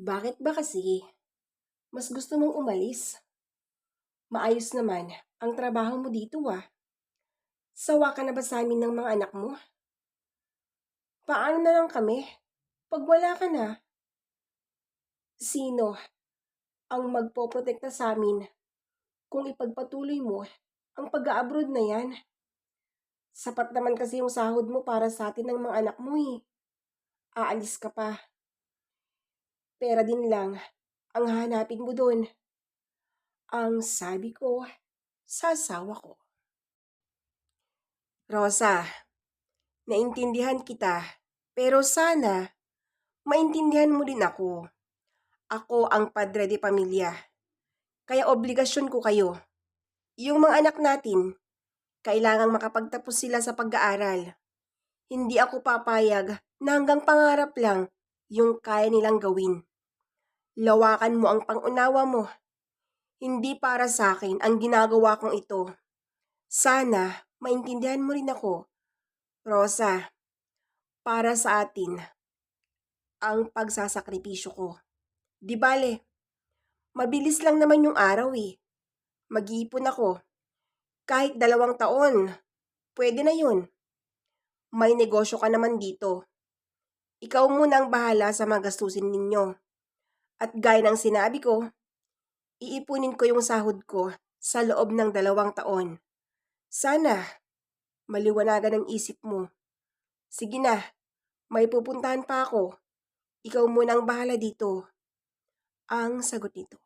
Bakit ba kasi mas gusto mong umalis? Maayos naman ang trabaho mo dito ah. Sawa ka na ba sa amin ng mga anak mo? Paano na lang kami pag wala ka na? Sino ang magpoprotekta sa amin kung ipagpatuloy mo ang pag-abroad na yan? Sapat naman kasi yung sahod mo para sa atin ng mga anak mo eh. Aalis ka pa. Pera din lang ang hahanapin mo doon. Ang sabi ko sa asawa ko. Rosa, naintindihan kita, pero sana maintindihan mo din ako. Ako ang padre de pamilya. Kaya obligasyon ko kayo. Yung mga anak natin, kailangang makapagtapos sila sa pag-aaral. Hindi ako papayag na hanggang pangarap lang yung kaya nilang gawin. Lawakan mo ang pangunawa mo. Hindi para sa akin ang ginagawa kong ito. Sana maintindihan mo rin ako. Rosa, para sa atin ang pagsasakripisyo ko. Di bale, mabilis lang naman yung araw eh. Mag-iipon ako. Kahit dalawang taon, pwede na yun. May negosyo ka naman dito. Ikaw muna ang bahala sa mga gastusin ninyo. At gaya ng sinabi ko, iipunin ko yung sahod ko sa loob ng dalawang taon. Sana, maliwanagan ang isip mo. Sige na, may pupuntahan pa ako. Ikaw muna ang bahala dito. Ang sagot nito.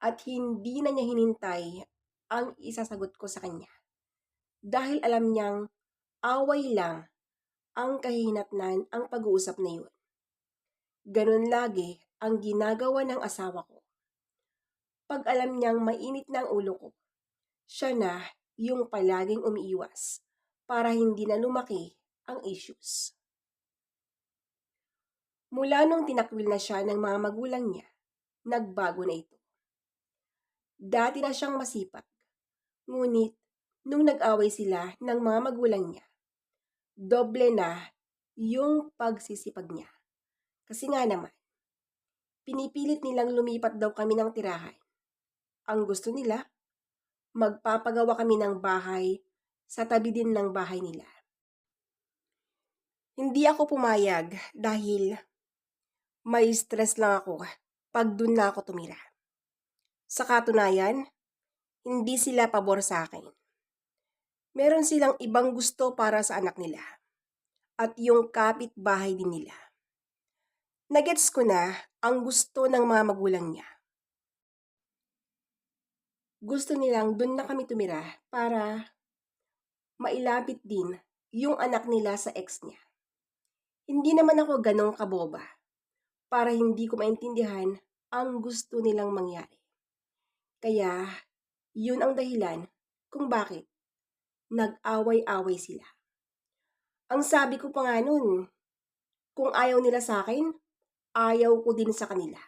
At hindi na niya hinintay ang isasagot ko sa kanya. Dahil alam niyang away lang ang kahinatnan ang pag-uusap na yun. Ganun lagi ang ginagawa ng asawa ko. Pag alam niyang mainit na ulo ko, siya na yung palaging umiiwas para hindi na lumaki ang issues. Mula nung tinakwil na siya ng mga magulang niya, nagbago na ito. Dati na siyang masipag, ngunit nung nag-away sila ng mga magulang niya, doble na yung pagsisipag niya. Kasi nga naman, pinipilit nilang lumipat daw kami ng tirahan. Ang gusto nila, magpapagawa kami ng bahay sa tabi din ng bahay nila. Hindi ako pumayag dahil may stress lang ako pag dun na ako tumira. Sa katunayan, hindi sila pabor sa akin. Meron silang ibang gusto para sa anak nila. At yung kapit-bahay din nila. Nagets ko na ang gusto ng mga magulang niya. Gusto nilang dun na kami tumira para mailapit din yung anak nila sa ex niya. Hindi naman ako ganong kaboba para hindi ko maintindihan ang gusto nilang mangyari. Kaya, yun ang dahilan kung bakit nag-away-away sila. Ang sabi ko pa nga nun, kung ayaw nila sa akin, ayaw ko din sa kanila.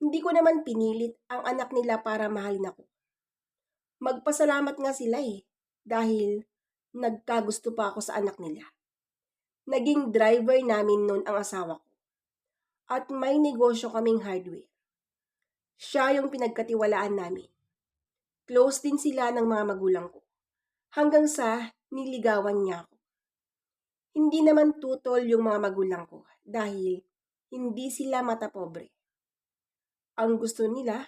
Hindi ko naman pinilit ang anak nila para mahalin ako. Magpasalamat nga sila eh, dahil nagkagusto pa ako sa anak nila. Naging driver namin noon ang asawa ko. At may negosyo kaming hardware. Siya yung pinagkatiwalaan namin. Close din sila ng mga magulang ko. Hanggang sa niligawan niya ako. Hindi naman tutol yung mga magulang ko dahil hindi sila mata pobre. Ang gusto nila,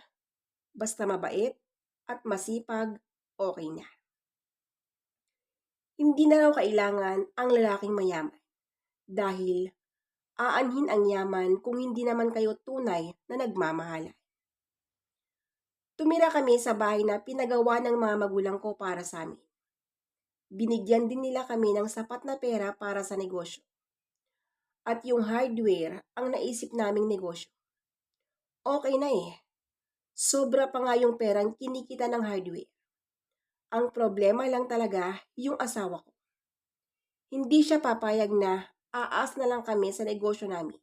basta mabait at masipag, okay na. Hindi na raw kailangan ang lalaking mayaman dahil aanhin ang yaman kung hindi naman kayo tunay na nagmamahalan. Tumira kami sa bahay na pinagawa ng mga magulang ko para sa amin. Binigyan din nila kami ng sapat na pera para sa negosyo. At yung hardware ang naisip naming negosyo. Okay na eh. Sobra pa nga yung perang kinikita ng hardware. Ang problema lang talaga yung asawa ko. Hindi siya papayag na aas na lang kami sa negosyo namin.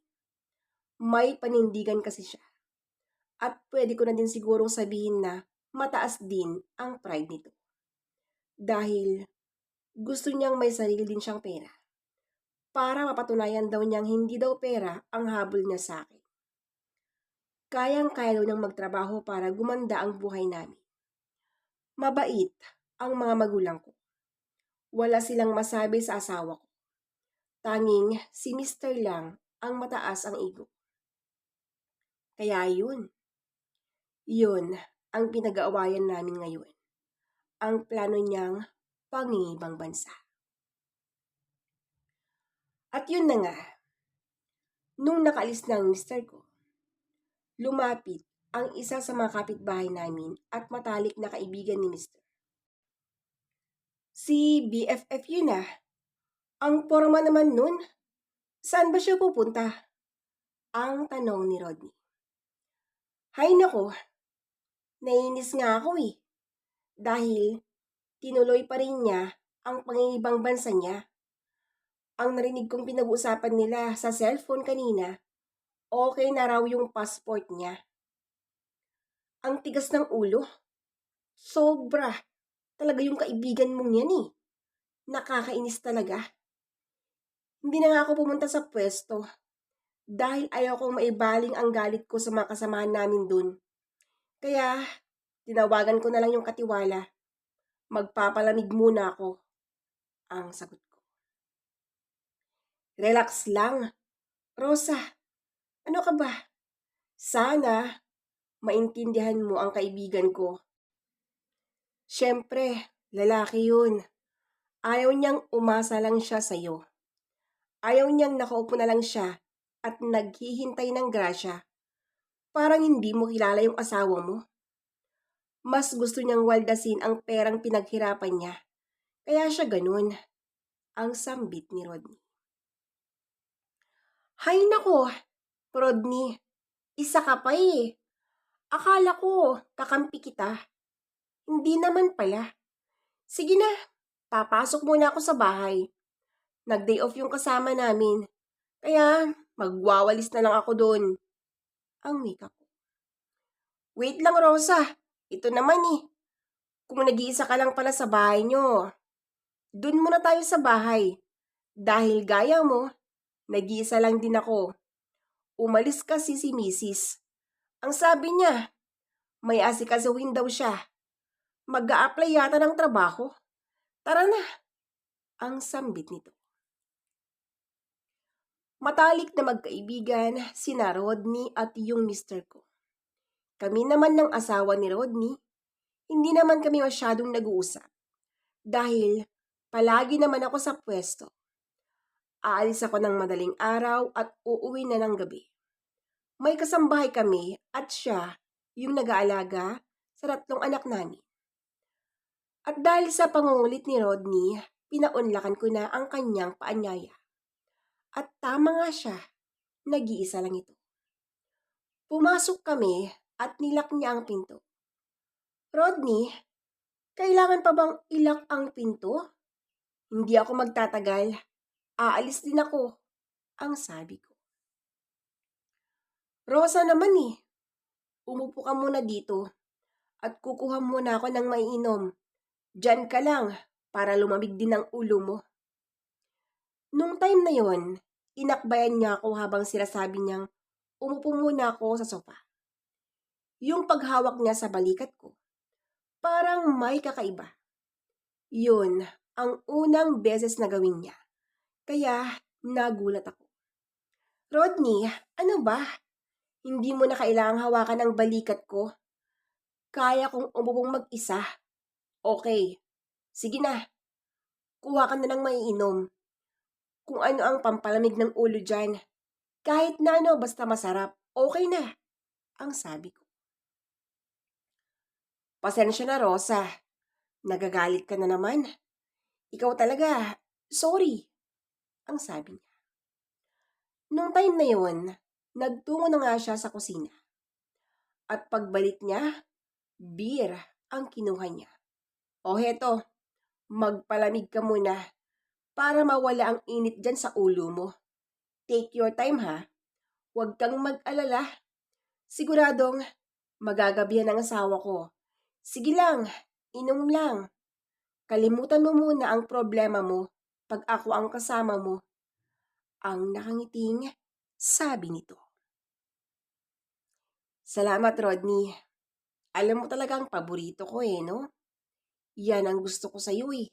May panindigan kasi siya. At pwede ko na din sigurong sabihin na mataas din ang pride nito. Dahil gusto niyang may sarili din siyang pera para mapatunayan daw niyang hindi daw pera ang habol niya sa akin. Kayang-kaya daw niyang magtrabaho para gumanda ang buhay namin. Mabait ang mga magulang ko. Wala silang masabi sa asawa ko. Tanging si Mr. lang ang mataas ang ego. Kaya yun. Yun ang pinag-aawayan namin ngayon. Ang plano niyang pangingibang bansa. At yun na nga. Nung nakaalis na ang mister ko, lumapit ang isa sa mga kapitbahay namin at matalik na kaibigan ni mister. Si BFF yun ah. Ang porma naman nun, saan ba siya pupunta? Ang tanong ni Rodney. Hay nako, nainis nga ako eh. Dahil tinuloy pa rin niya ang pangingibang bansa niya. Ang narinig kong pinag-uusapan nila sa cellphone kanina, okay na raw yung passport niya. Ang tigas ng ulo. Sobra. Talaga yung kaibigan mong yan eh. Nakakainis talaga. Hindi na nga ako pumunta sa pwesto dahil ayaw kong maibaling ang galit ko sa mga kasamahan namin dun. Kaya, tinawagan ko na lang yung katiwala. Magpapalamig muna ako. Ang sagot. Relax lang. Rosa, ano ka ba? Sana, maintindihan mo ang kaibigan ko. Siyempre, lalaki yun. Ayaw niyang umasa lang siya sa'yo. Ayaw niyang nakaupo na lang siya at naghihintay ng grasya. Parang hindi mo kilala yung asawa mo. Mas gusto niyang waldasin ang perang pinaghirapan niya. Kaya siya ganun. Ang sambit ni Rodney. Hay nako, Rodney. Isa ka pa eh. Akala ko, kakampi kita. Hindi naman pala. Sige na, papasok muna ako sa bahay. Nag-day off yung kasama namin. Kaya, magwawalis na lang ako doon. Ang makeup ko. Wait lang, Rosa. Ito naman eh. Kung nag-iisa ka lang pala sa bahay nyo, dun muna tayo sa bahay. Dahil gaya mo, nag-iisa lang din ako. Umalis kasi si Mrs. Ang sabi niya, may asikasuhin daw siya. mag apply yata ng trabaho. Tara na. Ang sambit nito. Matalik na magkaibigan sina Rodney at yung mister ko. Kami naman ng asawa ni Rodney, hindi naman kami masyadong nag-uusap. Dahil palagi naman ako sa pwesto. Aalis ako ng madaling araw at uuwi na ng gabi. May kasambahay kami at siya yung nag-aalaga sa tatlong anak namin. At dahil sa pangungulit ni Rodney, pinaunlakan ko na ang kanyang paanyaya. At tama nga siya, nag-iisa lang ito. Pumasok kami at nilak niya ang pinto. Rodney, kailangan pa bang ilak ang pinto? Hindi ako magtatagal. Aalis din ako, ang sabi ko. Rosa naman eh. Umupo ka muna dito at kukuha muna ako ng maiinom. Diyan ka lang para lumamig din ang ulo mo. Nung time na yon, inakbayan niya ako habang sinasabi niyang umupo muna ako sa sofa. Yung paghawak niya sa balikat ko, parang may kakaiba. Yun ang unang beses na gawin niya. Kaya nagulat ako. Rodney, ano ba? Hindi mo na kailangang hawakan ang balikat ko. Kaya kong umubong mag-isa. Okay. Sige na. Kuha ka na ng maiinom. Kung ano ang pampalamig ng ulo dyan. Kahit na ano, basta masarap. Okay na. Ang sabi ko. Pasensya na, Rosa. Nagagalit ka na naman. Ikaw talaga. Sorry. Ang sabi niya. Nung time na yon, Nagtungo na nga siya sa kusina. At pagbalik niya, beer ang kinuha niya. O heto, magpalamig ka muna para mawala ang init dyan sa ulo mo. Take your time ha. Huwag kang mag-alala. Siguradong magagabihan ang asawa ko. Sige lang, inom lang. Kalimutan mo muna ang problema mo pag ako ang kasama mo. ang nakangiting sabi nito. Salamat, Rodney. Alam mo talagang paborito ko eh, no? Yan ang gusto ko sa'yo eh.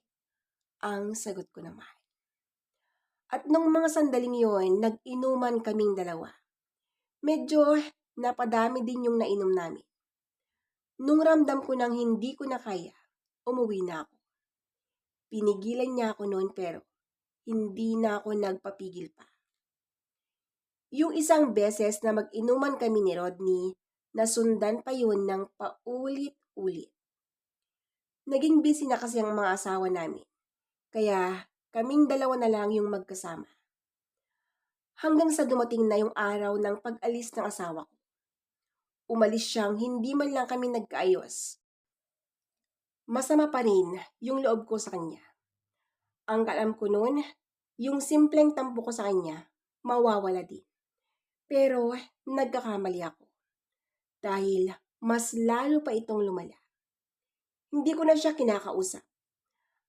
Ang sagot ko naman. At nung mga sandaling yon, nag-inuman kaming dalawa. Medyo napadami din yung nainom namin. Nung ramdam ko nang hindi ko na kaya, umuwi na ako. Pinigilan niya ako noon pero hindi na ako nagpapigil pa. Yung isang beses na mag-inuman kami ni Rodney, nasundan pa yun ng paulit-ulit. Naging busy na kasi ang mga asawa namin. Kaya kaming dalawa na lang yung magkasama. Hanggang sa dumating na yung araw ng pag-alis ng asawa ko. Umalis siyang hindi man lang kami nagkaayos. Masama pa rin yung loob ko sa kanya. Ang kalam ko noon, yung simpleng tampo ko sa kanya, mawawala din. Pero nagkakamali ako. Dahil mas lalo pa itong lumala. Hindi ko na siya kinakausap.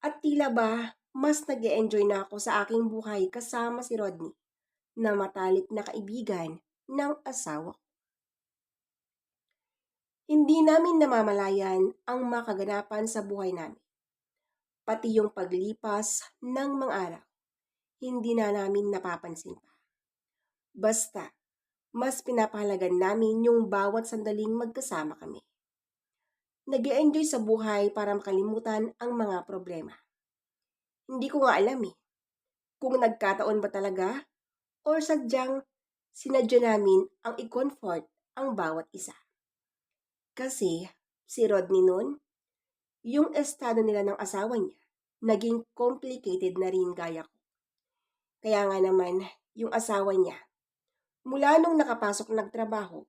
At tila ba, mas nag enjoy na ako sa aking buhay kasama si Rodney na matalik na kaibigan ng asawa ko. Hindi namin namamalayan ang makaganapan sa buhay namin. Pati yung paglipas ng mga araw, hindi na namin napapansin pa. Basta, mas pinapahalagan namin yung bawat sandaling magkasama kami. nag enjoy sa buhay para makalimutan ang mga problema. Hindi ko nga alam eh, kung nagkataon ba talaga or sadyang sinadya namin ang i-comfort ang bawat isa. Kasi si Rodney noon, yung estado nila ng asawa niya, naging complicated na rin gaya ko. Kaya nga naman, yung asawa niya, Mula nung nakapasok nagtrabaho,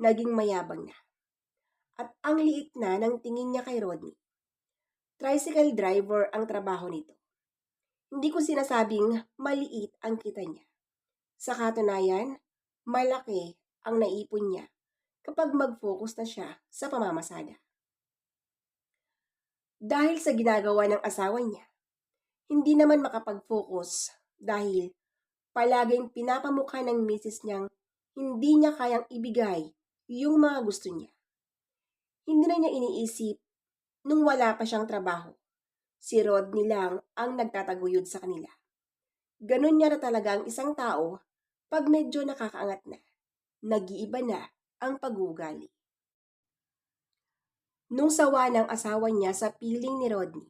naging mayabang na. At ang liit na ng tingin niya kay Rodney. Tricycle driver ang trabaho nito. Hindi ko sinasabing maliit ang kita niya. Sa katunayan, malaki ang naipon niya kapag mag-focus na siya sa pamamasada. Dahil sa ginagawa ng asawa niya, hindi naman makapag-focus dahil palaging pinapamukha ng misis niyang hindi niya kayang ibigay yung mga gusto niya. Hindi na niya iniisip nung wala pa siyang trabaho. Si Rodney lang ang nagtataguyod sa kanila. Ganon niya na talaga ang isang tao pag medyo nakakaangat na. Nag-iiba na ang pag-uugali. Nung sawa ng asawa niya sa piling ni Rodney,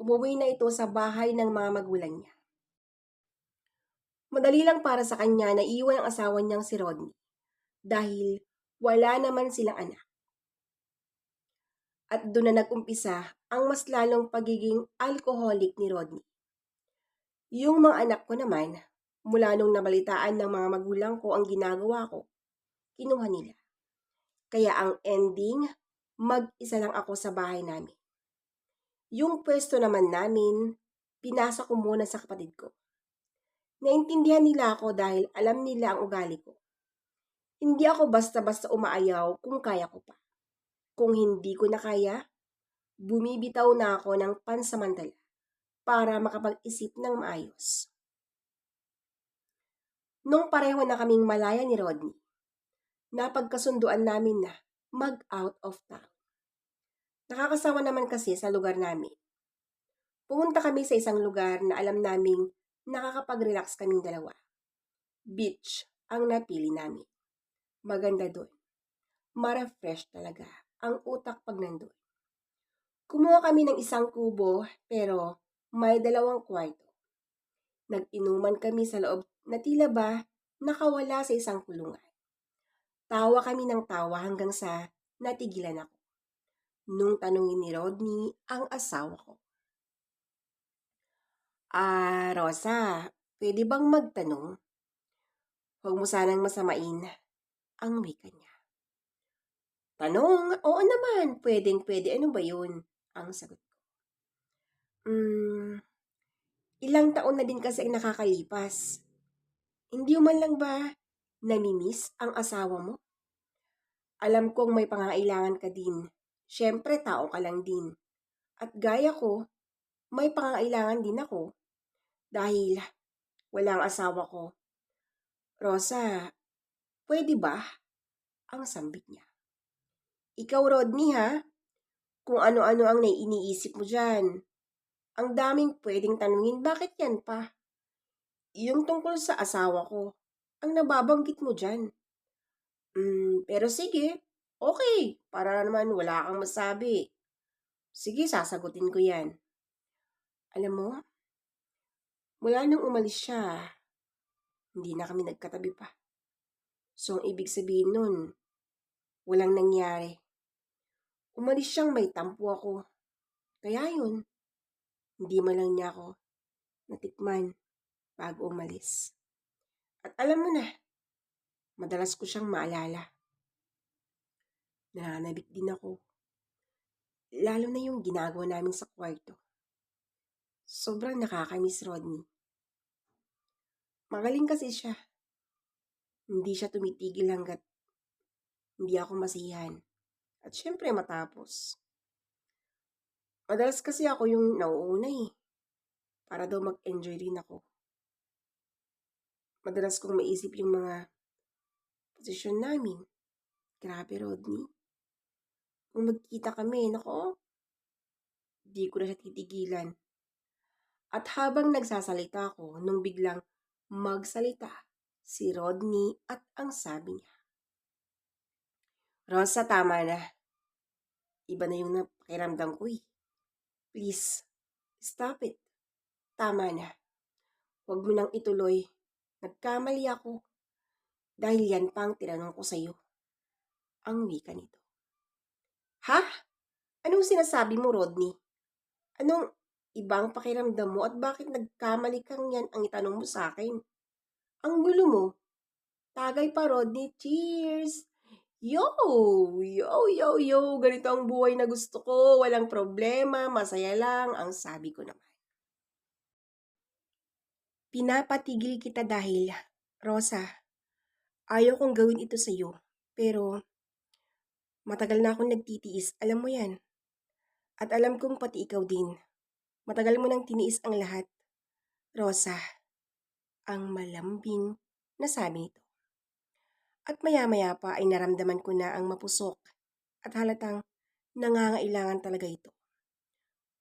umuwi na ito sa bahay ng mga magulang niya. Madali lang para sa kanya na iwan ang asawa niyang si Rodney dahil wala naman silang anak. At doon na nag-umpisa ang mas lalong pagiging alcoholic ni Rodney. Yung mga anak ko naman, mula nung nabalitaan ng mga magulang ko ang ginagawa ko, kinuha nila. Kaya ang ending, mag-isa lang ako sa bahay namin. Yung pwesto naman namin, pinasa ko muna sa kapatid ko. Naintindihan nila ako dahil alam nila ang ugali ko. Hindi ako basta-basta umaayaw kung kaya ko pa. Kung hindi ko na kaya, bumibitaw na ako ng pansamantala para makapag-isip ng maayos. Nung pareho na kaming malaya ni Rodney, napagkasunduan namin na mag-out of town. Nakakasawa naman kasi sa lugar namin. Pumunta kami sa isang lugar na alam naming nakakapag-relax kaming dalawa. Beach ang napili namin. Maganda doon. Mara-fresh talaga ang utak pag nandun. Kumuha kami ng isang kubo pero may dalawang kwarto. Nag-inuman kami sa loob na tila ba nakawala sa isang kulungan. Tawa kami ng tawa hanggang sa natigilan ako. Nung tanungin ni Rodney ang asawa ko. Ah, Rosa, pwede bang magtanong? Huwag mo sanang masamain ang wika niya. Tanong? Oo naman, pwedeng pwede. Ano ba yun? Ang sagot ko. Hmm, ilang taon na din kasi nakakalipas. Hindi man lang ba namimiss ang asawa mo? Alam kong may pangangailangan ka din. Siyempre, tao ka lang din. At gaya ko, may pangangailangan din ako. Dahil Wala ang asawa ko. Rosa, pwede ba? Ang sambit niya. Ikaw, Rodney, ha? Kung ano-ano ang naiiniisip mo dyan. Ang daming pwedeng tanungin, bakit yan pa? Yung tungkol sa asawa ko, ang nababanggit mo dyan. Hmm, pero sige, okay, para naman wala kang masabi. Sige, sasagutin ko yan. Alam mo, mula nung umalis siya, hindi na kami nagkatabi pa. So, ang ibig sabihin nun, walang nangyari. Umalis siyang may tampo ako. Kaya yun, hindi man lang niya ako natikman bago umalis. At alam mo na, madalas ko siyang maalala. Nananabik din ako. Lalo na yung ginagawa namin sa kwarto. Sobrang nakakamiss Rodney. Magaling kasi siya. Hindi siya tumitigil hanggat hindi ako masihan. At syempre matapos. Madalas kasi ako yung nauuna eh. Para daw mag-enjoy rin ako. Madalas kong maisip yung mga posisyon namin. Grabe, Rodney. Kung magkita kami, nako, di ko na siya titigilan. At habang nagsasalita ako, nung biglang magsalita si Rodney at ang sabi niya. Rosa, tama na. Iba na yung napakiramdam ko eh. Please, stop it. Tama na. Huwag mo nang ituloy. Nagkamali ako. Dahil yan pa tinanong ko sa'yo. Ang wika nito. Ha? Anong sinasabi mo, Rodney? Anong ibang pakiramdam mo at bakit nagkamali kang yan ang itanong mo sa akin? Ang gulo mo. Tagay pa, Rodney. Cheers! Yo! Yo, yo, yo! Ganito ang buhay na gusto ko. Walang problema. Masaya lang. Ang sabi ko naman. Pinapatigil kita dahil, Rosa, ayaw kong gawin ito sa'yo. Pero, matagal na akong nagtitiis. Alam mo yan. At alam kong pati ikaw din. Matagal mo nang tiniis ang lahat. Rosa, ang malambing na sabi nito. At maya-maya pa ay naramdaman ko na ang mapusok at halatang nangangailangan talaga ito.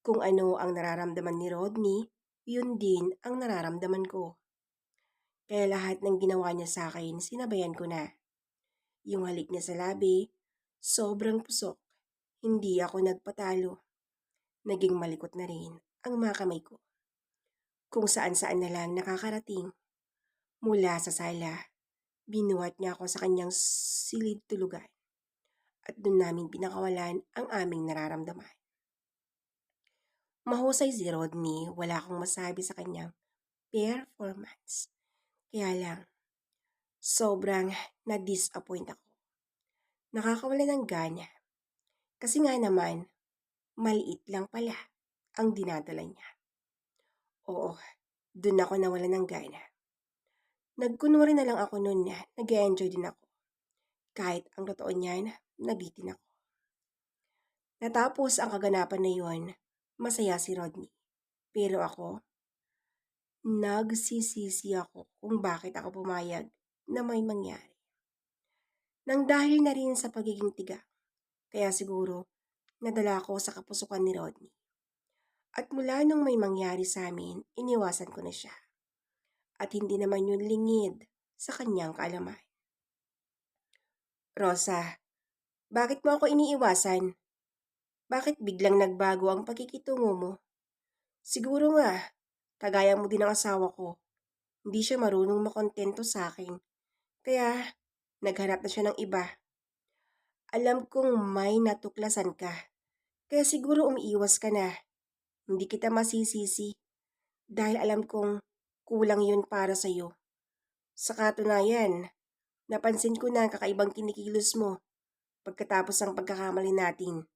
Kung ano ang nararamdaman ni Rodney, yun din ang nararamdaman ko. Kaya lahat ng ginawa niya sa akin, sinabayan ko na. Yung halik niya sa labi, sobrang pusok. Hindi ako nagpatalo. Naging malikot na rin ang mga kamay ko. Kung saan-saan na lang nakakarating. Mula sa sala, binuhat niya ako sa kanyang silid tulugan. At doon namin pinakawalan ang aming nararamdaman. Mahusay si Rodney, wala akong masabi sa kanyang performance. Kaya lang, sobrang na-disappoint ako. Nakakawala ng gana. Kasi nga naman, maliit lang pala ang dinadala niya. Oo, dun ako nawala ng gana. Nagkunwari na lang ako noon na nag-enjoy din ako. Kahit ang totoo niyan, nabitin ako. Natapos ang kaganapan na yon, masaya si Rodney. Pero ako, nagsisisi ako kung bakit ako pumayag na may mangyari. Nang dahil na rin sa pagiging tiga, kaya siguro nadala ako sa kapusukan ni Rodney. At mula nung may mangyari sa amin, iniwasan ko na siya. At hindi naman yun lingid sa kanyang kaalaman. Rosa, bakit mo ako iniiwasan? Bakit biglang nagbago ang pagkikitungo mo? Siguro nga, kagaya mo din ang asawa ko. Hindi siya marunong makontento sa akin. Kaya, naghanap na siya ng iba. Alam kong may natuklasan ka. Kaya siguro umiiwas ka na. Hindi kita masisisi. Dahil alam kong kulang yun para sa'yo. Sa katunayan, napansin ko na ang kakaibang kinikilos mo pagkatapos ang pagkakamali natin.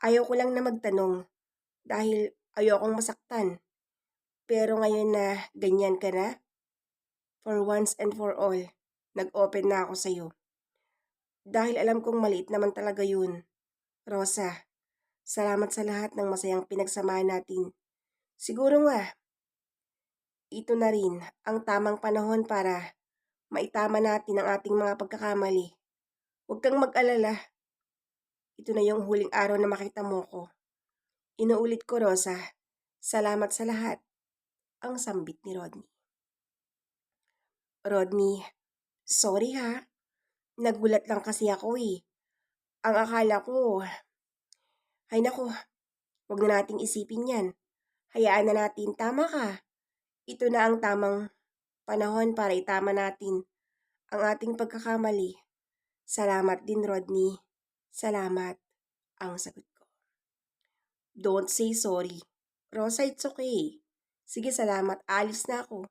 Ayaw ko lang na magtanong dahil ayaw akong masaktan. Pero ngayon na ganyan ka na, for once and for all, nag-open na ako sa'yo. Dahil alam kong maliit naman talaga yun. Rosa, salamat sa lahat ng masayang pinagsamahan natin. Siguro nga, ito na rin ang tamang panahon para maitama natin ang ating mga pagkakamali. Huwag kang mag-alala. Ito na yung huling araw na makita mo ko. Inuulit ko, Rosa. Salamat sa lahat. Ang sambit ni Rodney. Rodney, sorry ha. Nagulat lang kasi ako eh. Ang akala ko, ay nako, huwag na nating isipin yan. Hayaan na natin, tama ka. Ito na ang tamang panahon para itama natin ang ating pagkakamali. Salamat din, Rodney. Salamat. Ang sagot ko. Don't say sorry. Rosa, it's okay. Sige, salamat. Alis na ako.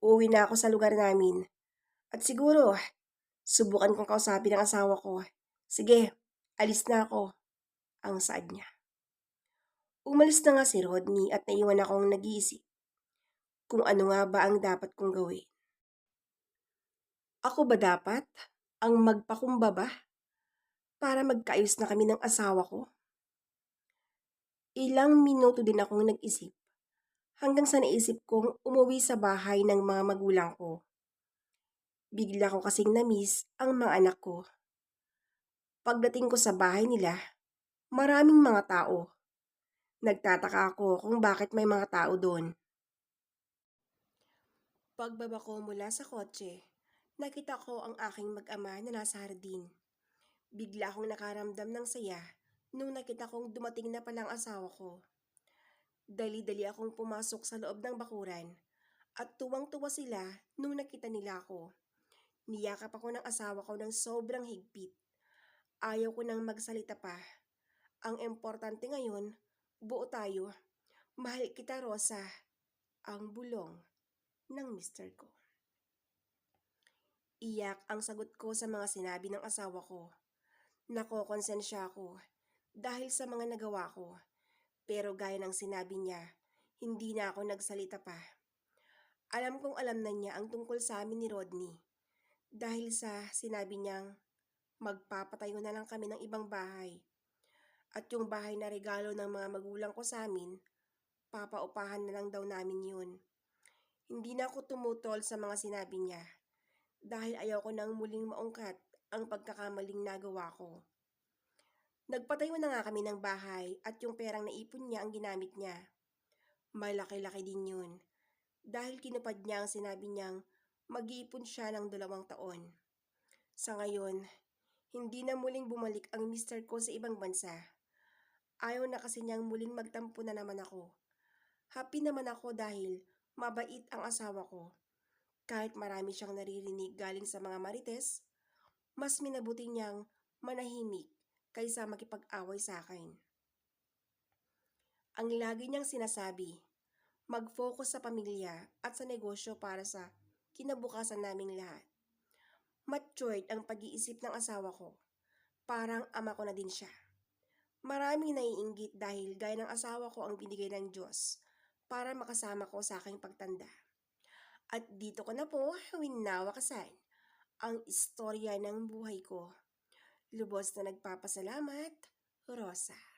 Uuwi na ako sa lugar namin. At siguro, subukan kong kausapin ang asawa ko. Sige, alis na ako. Ang saad niya. Umalis na nga si Rodney at naiwan akong nag-iisip kung ano nga ba ang dapat kong gawin. Ako ba dapat ang magpakumbaba para magkaayos na kami ng asawa ko? Ilang minuto din akong nag-isip hanggang sa naisip kong umuwi sa bahay ng mga magulang ko. Bigla ko kasing na-miss ang mga anak ko. Pagdating ko sa bahay nila, maraming mga tao. Nagtataka ako kung bakit may mga tao doon. Pagbaba ko mula sa kotse, nakita ko ang aking mag-ama na nasa hardin. Bigla akong nakaramdam ng saya nung nakita kong dumating na palang asawa ko. Dali-dali akong pumasok sa loob ng bakuran at tuwang-tuwa sila nung nakita nila ako. Niyakap ako ng asawa ko ng sobrang higpit. Ayaw ko nang magsalita pa. Ang importante ngayon, buo tayo. Mahal kita, Rosa. Ang bulong ng mister ko. Iyak ang sagot ko sa mga sinabi ng asawa ko. Nakokonsensya ako dahil sa mga nagawa ko. Pero gaya ng sinabi niya, hindi na ako nagsalita pa. Alam kong alam na niya ang tungkol sa amin ni Rodney. Dahil sa sinabi niyang magpapatayo na lang kami ng ibang bahay. At yung bahay na regalo ng mga magulang ko sa amin, papaupahan na lang daw namin yun. Hindi na ako tumutol sa mga sinabi niya dahil ayaw ko nang muling maungkat ang pagkakamaling nagawa ko. Nagpatayo na nga kami ng bahay at yung perang naipon niya ang ginamit niya. Malaki-laki din yun. Dahil kinupad niya ang sinabi niyang mag-iipon siya ng dalawang taon. Sa ngayon, hindi na muling bumalik ang mister ko sa ibang bansa. Ayaw na kasi niyang muling magtampo na naman ako. Happy naman ako dahil mabait ang asawa ko. Kahit marami siyang naririnig galing sa mga marites, mas minabuti niyang manahimik kaysa makipag-away sa akin. Ang lagi niyang sinasabi, mag-focus sa pamilya at sa negosyo para sa kinabukasan naming lahat. Matured ang pag-iisip ng asawa ko. Parang ama ko na din siya. Maraming naiinggit dahil gaya ng asawa ko ang binigay ng Diyos para makasama ko sa aking pagtanda. At dito ko na po winawakasan ang istorya ng buhay ko. Lubos na nagpapasalamat, Rosa.